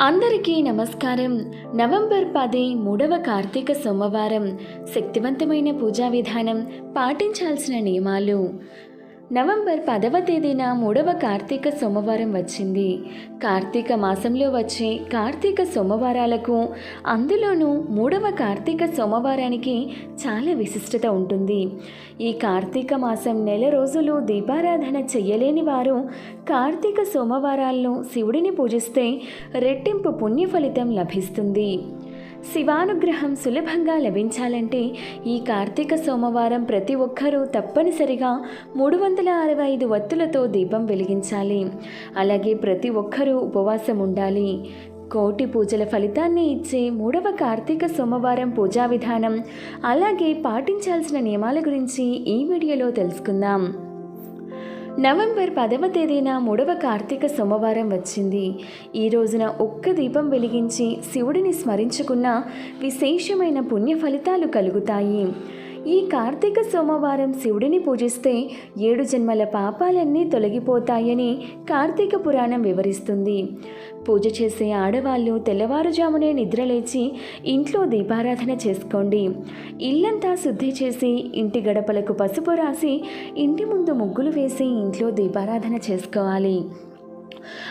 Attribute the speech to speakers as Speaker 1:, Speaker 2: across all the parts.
Speaker 1: అందరికీ నమస్కారం. నవంబర్ పది మూడవ కార్తీక సోమవారం. శక్తివంతమైన పూజా విధానం పాటించాల్సిన నియమాలు. నవంబర్ పదవ తేదీన మూడవ కార్తీక సోమవారం వచ్చింది. కార్తీక మాసంలో వచ్చే కార్తీక సోమవారాలకు అందులోనూ మూడవ కార్తీక సోమవారానికి చాలా విశిష్టత ఉంటుంది. ఈ కార్తీక మాసం నెల రోజులు దీపారాధన చెయ్యలేని వారు కార్తీక సోమవారాల్లో శివుడిని పూజిస్తే రెట్టింపు పుణ్య ఫలితం లభిస్తుంది. శివానుగ్రహం సులభంగా లభించాలంటే ఈ కార్తీక సోమవారం ప్రతి ఒక్కరూ తప్పనిసరిగా మూడు వందల అరవై ఐదు వత్తులతో దీపం వెలిగించాలి. అలాగే ప్రతి ఒక్కరూ ఉపవాసం ఉండాలి. కోటి పూజల ఫలితాన్ని ఇచ్చే మూడవ కార్తీక సోమవారం పూజా విధానం. అలాగే పాటించాల్సిన నియమాల గురించి ఈ వీడియోలో తెలుసుకుందాం. నవంబర్ పదవ తేదీన మూడవ కార్తీక సోమవారం వచ్చింది. ఈ రోజున ఒక్క దీపం వెలిగించి శివుడిని స్మరించుకున్న విశేషమైన పుణ్య ఫలితాలు కలుగుతాయి. ఈ కార్తీక సోమవారం శివుడిని పూజిస్తే ఏడు జన్మల పాపాలన్నీ తొలగిపోతాయని కార్తీక పురాణం వివరిస్తుంది. పూజ చేసే ఆడవాళ్ళు తెల్లవారుజామునే నిద్రలేచి ఇంట్లో దీపారాధన చేసుకోండి. ఇల్లంతా శుద్ధి చేసి ఇంటి గడపలకు పసుపు రాసి ఇంటి ముందు ముగ్గులు వేసి ఇంట్లో దీపారాధన చేసుకోవాలి.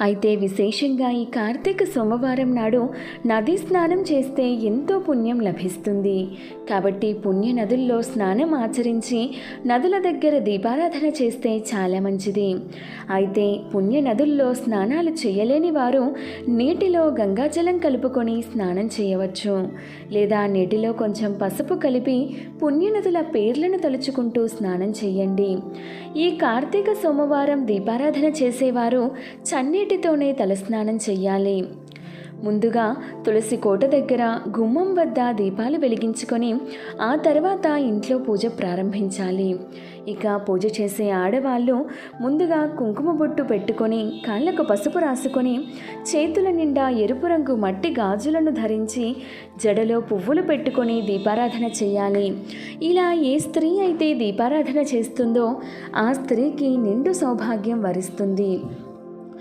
Speaker 1: అయితే విశేషంగా ఈ కార్తీక సోమవారం నాడు నది స్నానం చేస్తే ఎంతో పుణ్యం లభిస్తుంది. కాబట్టి పుణ్య నదుల్లో స్నానం ఆచరించి నదుల దగ్గర దీపారాధన చేస్తే చాలా మంచిది. అయితే పుణ్య నదుల్లో స్నానాలు చేయలేని వారు నీటిలో గంగాజలం కలుపుకొని స్నానం చేయవచ్చు. లేదా నీటిలో కొంచెం పసుపు కలిపి పుణ్యనదుల పేర్లను తలుచుకుంటూ స్నానం చేయండి. ఈ కార్తీక సోమవారం దీపారాధన చేసేవారు చన్నీటితోనే తలస్నానం చెయ్యాలి. ముందుగా తులసి కోట దగ్గర గుమ్మం వద్ద దీపాలు వెలిగించుకొని ఆ తర్వాత ఇంట్లో పూజ ప్రారంభించాలి. ఇక పూజ చేసే ఆడవాళ్ళు ముందుగా కుంకుమ బొట్టు పెట్టుకొని కాళ్ళకు పసుపు రాసుకొని చేతుల నిండా ఎరుపు రంగు మట్టి గాజులను ధరించి జడలో పువ్వులు పెట్టుకొని దీపారాధన చేయాలి ఇలా ఏ స్త్రీ అయితే దీపారాధన చేస్తుందో ఆ స్త్రీకి నిండు సౌభాగ్యం వరిస్తుంది.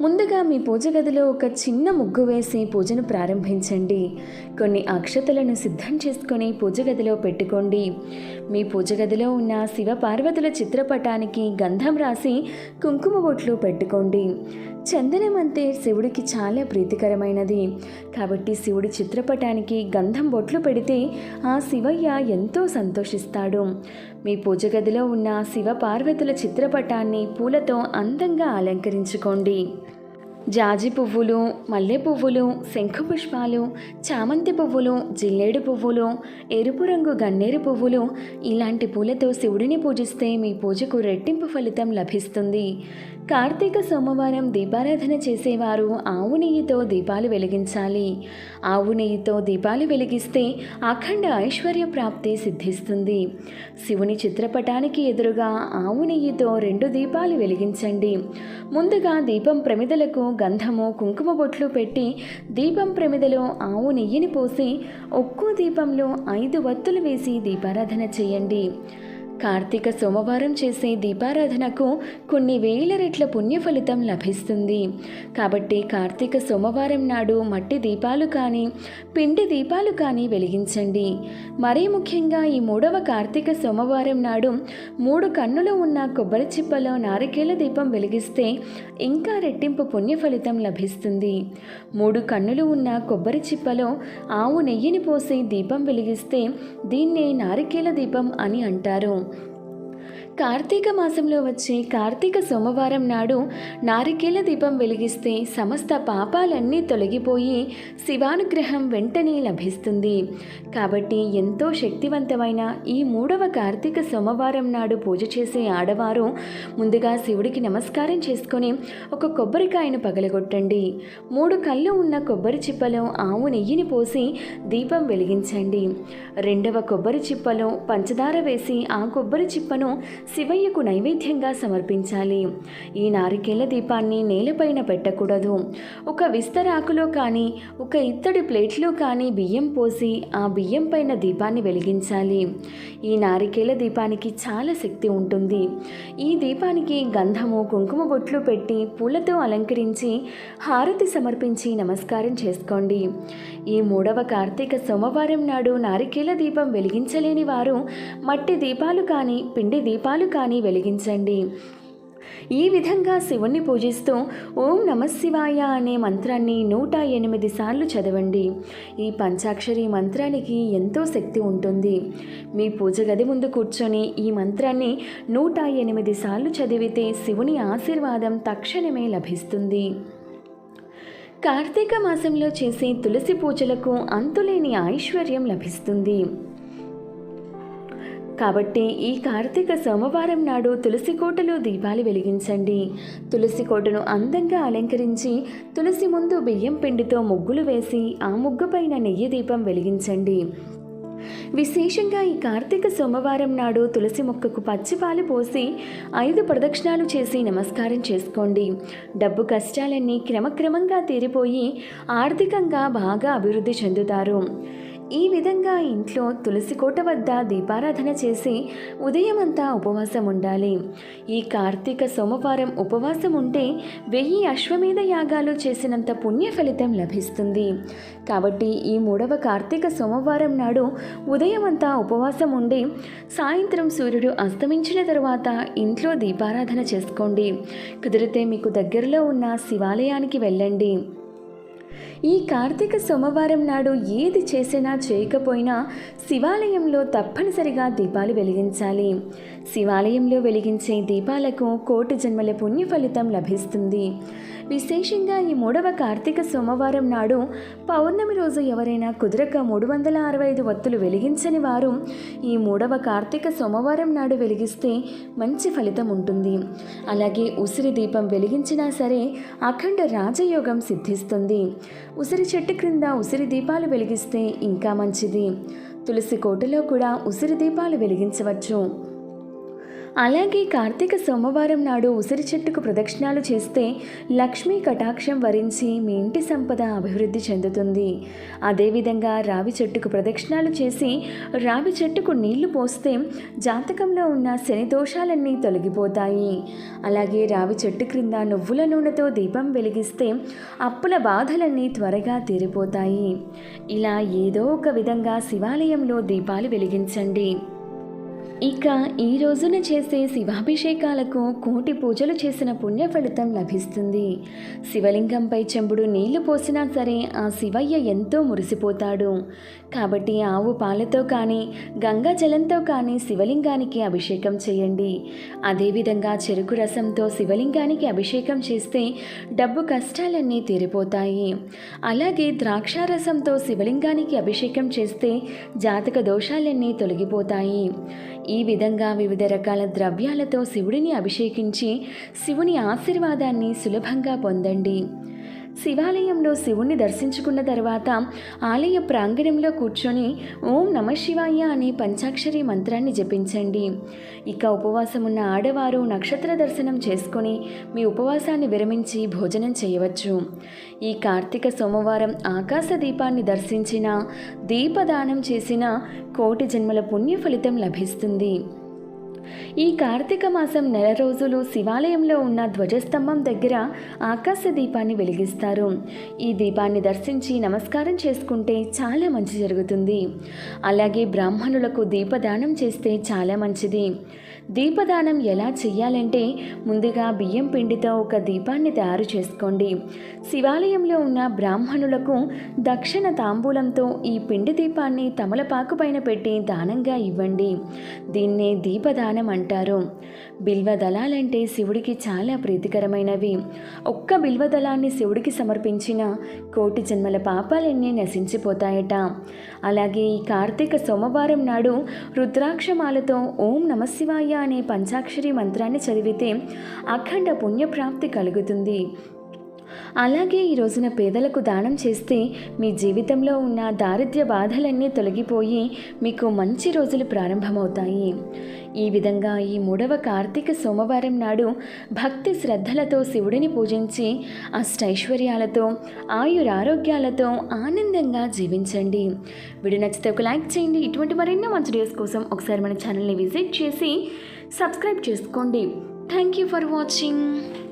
Speaker 1: ముందుగా మీ పూజ గదిలో ఒక చిన్న ముగ్గు వేసి పూజను ప్రారంభించండి. కొన్ని అక్షతలను సిద్ధం చేసుకొని పూజ గదిలో పెట్టుకోండి. మీ పూజ గదిలో ఉన్న శివ పార్వతుల చిత్రపటానికి గంధం రాసి కుంకుమ బొట్లు పెట్టుకోండి. చందనం అంటే శివుడికి చాలా ప్రీతికరమైనది. కాబట్టి శివుడి చిత్రపటానికి గంధం బొట్లు పెడితే ఆ శివయ్య ఎంతో సంతోషిస్తాడు. మీ పూజ గదిలో ఉన్న శివ పార్వతుల చిత్రపటాన్ని పూలతో అందంగా అలంకరించుకోండి. జాజి పువ్వులు మల్లె పువ్వులు శంఖు పుష్పాలు చామంతి పువ్వులు జిల్లేడు పువ్వులు ఎరుపు రంగు గన్నేరు పువ్వులు ఇలాంటి పూలతో శివుడిని పూజిస్తే మీ పూజకు రెట్టింపు ఫలితం లభిస్తుంది. కార్తీక సోమవారం దీపారాధన చేసేవారు ఆవు నెయ్యితో దీపాలు వెలిగించాలి. ఆవు నెయ్యితో దీపాలు వెలిగిస్తే అఖండ ఐశ్వర్య ప్రాప్తి సిద్ధిస్తుంది. శివుని చిత్రపటానికి ఎదురుగా ఆవు నెయ్యితో రెండు దీపాలు వెలిగించండి. ముందుగా దీపం ప్రమిదలకు గంధము కుంకుమ బొట్లు పెట్టి దీపం ప్రమిదలో ఆవు నెయ్యిని పోసి ఒక్కో దీపంలో ఐదు వత్తులు వేసి దీపారాధన చేయండి. కార్తీక సోమవారం చేసే దీపారాధనకు కొన్ని వేల రెట్ల పుణ్య ఫలితం లభిస్తుంది. కాబట్టి కార్తీక సోమవారం నాడు మట్టి దీపాలు కానీ పిండి దీపాలు కానీ వెలిగించండి. మరీ ముఖ్యంగా ఈ మూడవ కార్తీక సోమవారం నాడు మూడు కన్నులు ఉన్న కొబ్బరి చిప్పలో నారికేల దీపం వెలిగిస్తే ఇంకా రెట్టింపు పుణ్య ఫలితం లభిస్తుంది. మూడు కన్నులు ఉన్న కొబ్బరి చిప్పలో ఆవు నెయ్యిని పోసి దీపం వెలిగిస్తే దీన్నే నారికేల దీపం అని అంటారు. కార్తీక మాసంలో వచ్చే కార్తీక సోమవారం నాడు నారికేల దీపం వెలిగిస్తే సమస్త పాపాలన్నీ తొలగిపోయి శివానుగ్రహం వెంటనే లభిస్తుంది. కాబట్టి ఎంతో శక్తివంతమైన ఈ మూడవ కార్తీక సోమవారం నాడు పూజ చేసే ఆడవారు ముందుగా శివుడికి నమస్కారం చేసుకొని ఒక కొబ్బరికాయను పగలగొట్టండి. మూడు కళ్ళు ఉన్న కొబ్బరి చిప్పలో ఆవు నెయ్యిని పోసి దీపం వెలిగించండి. రెండవ కొబ్బరి చిప్పలో పంచదార వేసి ఆ కొబ్బరి చిప్పను శివయ్యకు నైవేద్యంగా సమర్పించాలి. ఈ నారికేల దీపాన్ని నేలపైన పెట్టకూడదు. ఒక విస్తరాకులో కానీ ఒక ఇత్తడి ప్లేట్లో కానీ బియ్యం పోసి ఆ బియ్యం పైన దీపాన్ని వెలిగించాలి. ఈ నారికేల దీపానికి చాలా శక్తి ఉంటుంది. ఈ దీపానికి గంధము కుంకుమ బొట్లు పెట్టి పూలతో అలంకరించి హారతి సమర్పించి నమస్కారం చేసుకోండి. ఈ మూడవ కార్తీక సోమవారం నాడు నారికేల దీపం వెలిగించలేని వారు మట్టి దీపాలు కానీ పిండి దీపాలు కానీ వెలిగించండి. ఈ విధంగా శివుణ్ణి పూజిస్తూ ఓం నమశివాయ అనే మంత్రాన్ని నూట ఎనిమిది సార్లు చదవండి. ఈ పంచాక్షరి మంత్రానికి ఎంతో శక్తి ఉంటుంది. మీ పూజ గది ముందు కూర్చొని ఈ మంత్రాన్ని నూట ఎనిమిది సార్లు చదివితే శివుని ఆశీర్వాదం తక్షణమే లభిస్తుంది. కార్తీక మాసంలో చేసే తులసి పూజలకు అంతులేని ఐశ్వర్యం లభిస్తుంది. కాబట్టి ఈ కార్తీక సోమవారం నాడు తులసి కోటలో దీపాలు వెలిగించండి. తులసి కోటను అందంగా అలంకరించి తులసి ముందు బియ్యం పిండితో ముగ్గులు వేసి ఆ ముగ్గు పైన నెయ్యి దీపం వెలిగించండి. విశేషంగా ఈ కార్తీక సోమవారం నాడు తులసి మొక్కకు పచ్చిపాలు పోసి ఐదు ప్రదక్షిణాలు చేసి నమస్కారం చేసుకోండి. డబ్బు కష్టాలన్నీ క్రమక్రమంగా తీరిపోయి ఆర్థికంగా బాగా అభివృద్ధి చెందుతారు. ఈ విధంగా ఇంట్లో తులసి కోట వద్ద దీపారాధన చేసి ఉదయమంతా ఉపవాసం ఉండాలి. ఈ కార్తీక సోమవారం ఉపవాసం ఉంటే వెయ్యి అశ్వమేధ యాగాలు చేసినంత పుణ్య ఫలితం లభిస్తుంది. కాబట్టి ఈ మూడవ కార్తీక సోమవారం నాడు ఉదయమంతా ఉపవాసం ఉండి సాయంత్రం సూర్యుడు అస్తమించిన తరువాత ఇంట్లో దీపారాధన చేసుకోండి. కుదిరితే మీకు దగ్గరలో ఉన్న శివాలయానికి వెళ్ళండి. ఈ కార్తీక సోమవారం నాడు ఏది చేసినా చేయకపోయినా శివాలయంలో తప్పనిసరిగా దీపాలు వెలిగించాలి. శివాలయంలో వెలిగించే దీపాలకు కోటి జన్మల పుణ్య ఫలితం లభిస్తుంది. విశేషంగా ఈ మూడవ కార్తీక సోమవారం నాడు పౌర్ణమి రోజు ఎవరైనా కుదరక మూడు వందల అరవై ఐదు వత్తులు వెలిగించని వారు ఈ మూడవ కార్తీక సోమవారం నాడు వెలిగిస్తే మంచి ఫలితం ఉంటుంది. అలాగే ఉసిరి దీపం వెలిగించినా సరే అఖండ రాజయోగం సిద్ధిస్తుంది. ఉసిరి చెట్టు క్రింద ఉసిరి దీపాలు వెలిగిస్తే ఇంకా మంచిది. తులసి కోటలో కూడా ఉసిరి దీపాలు వెలిగించవచ్చు. అలాగే కార్తీక సోమవారం నాడు ఉసిరి చెట్టుకు ప్రదక్షిణాలు చేస్తే లక్ష్మీ కటాక్షం వరించి మీ ఇంటి సంపద అభివృద్ధి చెందుతుంది. అదేవిధంగా రావి చెట్టుకు ప్రదక్షిణాలు చేసి రావి చెట్టుకు నీళ్ళు పోస్తే జాతకంలో ఉన్న శని దోషాలన్నీ తొలగిపోతాయి. అలాగే రావి చెట్టు క్రింద నువ్వుల నూనెతో దీపం వెలిగిస్తే అప్పుల బాధలన్నీ త్వరగా తీరిపోతాయి. ఇలా ఏదో ఒక విధంగా శివాలయంలో దీపాలు వెలిగించండి. ఇక ఈ రోజున చేసే శివాభిషేకాలకు కోటి పూజలు చేసిన పుణ్య ఫలితం లభిస్తుంది. శివలింగంపై చెంబుడు నీళ్ళు పోసినా సరే ఆ శివయ్య ఎంతో మురిసిపోతాడు. కాబట్టి ఆవు పాలతో కానీ గంగా జలంతో కానీ శివలింగానికి అభిషేకం చేయండి. అదేవిధంగా చెరుకు రసంతో శివలింగానికి అభిషేకం చేస్తే డబ్బు కష్టాలన్నీ తీరిపోతాయి. అలాగే ద్రాక్షారసంతో శివలింగానికి అభిషేకం చేస్తే జాతక దోషాలన్నీ తొలగిపోతాయి. ఈ విధంగా వివిధ రకాల ద్రవ్యాలతో శివుడిని అభిషేకించి శివుని ఆశీర్వాదాన్ని సులభంగా పొందండి. శివాలయంలో శివుణ్ణి దర్శించుకున్న తర్వాత ఆలయ ప్రాంగణంలో కూర్చొని ఓం నమ శివాయ అనే పంచాక్షరి మంత్రాన్ని జపించండి. ఇక ఉపవాసం ఉన్న ఆడవారు నక్షత్ర దర్శనం చేసుకొని మీ ఉపవాసాన్ని విరమించి భోజనం చేయవచ్చు. ఈ కార్తీక సోమవారం ఆకాశ దీపాన్ని దర్శించిన దీపదానం చేసిన కోటి జన్మల పుణ్య ఫలితం లభిస్తుంది. ఈ కార్తీక మాసం నెల రోజులు శివాలయంలో ఉన్న ధ్వజస్తంభం దగ్గర ఆకాశ దీపాన్ని వెలిగిస్తారు. ఈ దీపాన్ని దర్శించి నమస్కారం చేసుకుంటే చాలా మంచి జరుగుతుంది. అలాగే బ్రాహ్మణులకు దీపదానం చేస్తే చాలా మంచిది. దీపదానం ఎలా చేయాలంటే ముందుగా బియ్యం పిండితో ఒక దీపాన్ని తయారు చేసుకోండి. శివాలయంలో ఉన్న బ్రాహ్మణులకు దక్షిణ తాంబూలంతో ఈ పిండి దీపాన్ని తమలపాకు పైన పెట్టి దానంగా ఇవ్వండి. దీన్నే దీపదానం అంటారు. బిల్వదళాలంటే శివుడికి చాలా ప్రీతికరమైనవి. ఒక్క బిల్వదళాన్ని శివుడికి సమర్పించిన కోటి జన్మల పాపాలన్నీ నశించిపోతాయట. అలాగే ఈ కార్తీక సోమవారం నాడు రుద్రాక్షమాలతో ఓం నమశివాయ అనే పంచాక్షరి మంత్రాన్ని చదివితే అఖండ పుణ్యప్రాప్తి కలుగుతుంది. అలాగే ఈ రోజున పేదలకు దానం చేస్తే మీ జీవితంలో ఉన్న దారిద్ర్య బాధలన్నీ తొలగిపోయి మీకు మంచి రోజులు ప్రారంభమవుతాయి. ఈ విధంగా ఈ మూడవ కార్తీక సోమవారం నాడు భక్తి శ్రద్ధలతో శివుడిని పూజించి అష్టైశ్వర్యాలతో ఆయురారోగ్యాలతో ఆనందంగా జీవించండి. వీడియో నచ్చితే ఒక లైక్ చేయండి. ఇటువంటి మరెన్నో మంచి వీడియోస్ కోసం ఒకసారి మన ఛానల్ని విజిట్ చేసి సబ్స్క్రైబ్ చేసుకోండి. Thank you for watching